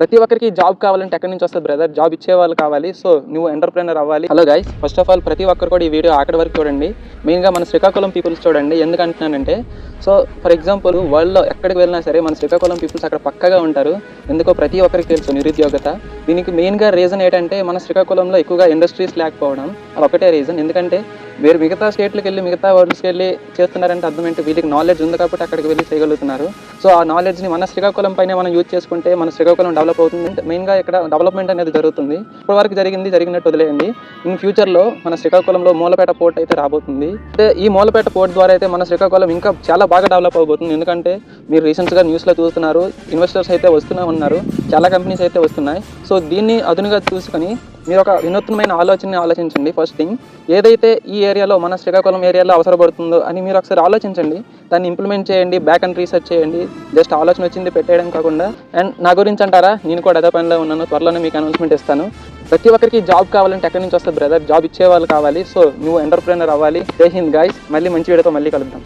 ప్రతి ఒక్కరికి జాబ్ కావాలంటే ఎక్కడి నుంచి వస్తుంది బ్రదర్ జాబ్ ఇచ్చే వాళ్ళు కావాలి. సో నువ్వు ఎంటర్ప్రైనర్ అవ్వాలి. Hello guys first of all ప్రతి ఒక్కరు కూడా ఈ వీడియో అక్కడి వరకు చూడండి. మెయిన్గా మన శ్రీకాకుళం పీపుల్స్ చూడండి. ఎందుకంటున్నానంటే సో ఫర్ ఎగ్జాంపుల్ వరల్డ్లో ఎక్కడికి వెళ్ళినా సరే మన శ్రీకాకుళం పీపుల్స్ అక్కడ పక్కగా ఉంటారు. ఎందుకో ప్రతి ఒక్కరికి తెలుసు నిరుద్యోగత. దీనికి మెయిన్గా రీజన్ ఏంటంటే మన శ్రీకాకుళంలో ఎక్కువగా ఇండస్ట్రీస్ లేకపోవడం. అది ఒకటే రీజన్ ఎందుకంటే మీరు మిగతా స్టేట్లకు వెళ్ళి మిగతా వరల్డ్స్కి వెళ్ళి చేస్తున్నారంటే అర్థం ఏంటి? వీళ్ళకి నాలెడ్జ్ ఉంది కాబట్టి అక్కడికి వెళ్ళి చేయగలుగుతున్నారు. సో ఆ నాలెడ్జ్ని మన శ్రీకాకుళం పైన మనం యూజ్ చేసుకుంటే మన శ్రీకాకుళం డెవలప్ అవుతుంది. మెయిన్గా ఇక్కడ డెవలప్మెంట్ అనేది జరుగుతుంది. ఇప్పటి వరకు జరిగింది జరిగినట్టు వదిలేయండి. ఇన్ ఫ్యూచర్లో మన శ్రీకాకుళంలో మూలపేట పోర్ట్ అయితే రాబోతుంది. అయితే ఈ మూలపేట పోర్ట్ ద్వారా అయితే మన శ్రీకాకుళం ఇంకా చాలా బాగా డెవలప్ అవబోతుంది. ఎందుకంటే మీరు రీసెంట్గా న్యూస్లో చూస్తున్నారు ఇన్వెస్టర్స్ అయితే వస్తూనే ఉన్నారు చాలా కంపెనీస్ అయితే వస్తున్నాయి. సో దీన్ని అదునుగా చూసుకొని మీరు ఒక వినూత్నమైన ఆలోచనని ఆలోచించండి. ఫస్ట్ థింగ్ ఏదైతే ఈ ఏరియాలో మన శ్రీకాకుళం ఏరియాలో అవసరపడుతుందో అని మీరు ఒకసారి ఆలోచించండి. దాన్ని ఇంప్లిమెంట్ చేయండి బ్యాక్ అండ్ రీసెర్చ్ చేయండి. జస్ట్ ఆలోచన వచ్చింది పెట్టేయడం కాకుండా. అండ్ నా గురించి అంటారా? నేను కూడా అదే పనిలో ఉన్నాను. త్వరలోనే మీకు అనౌన్స్మెంట్ ఇస్తాను. ప్రతి ఒక్కరికి జాబ్ కావాలంటే ఎక్కడి నుంచి వస్తుంది బ్రదర్ జాబ్ ఇచ్చేవాళ్ళు కావాలి. సో నువ్వు ఎంటర్ప్రీనర్ అవ్వాలి. జై హింద్ గాయస్ మళ్ళీ మంచి వీడియోతో మళ్ళీ కలుద్దాం.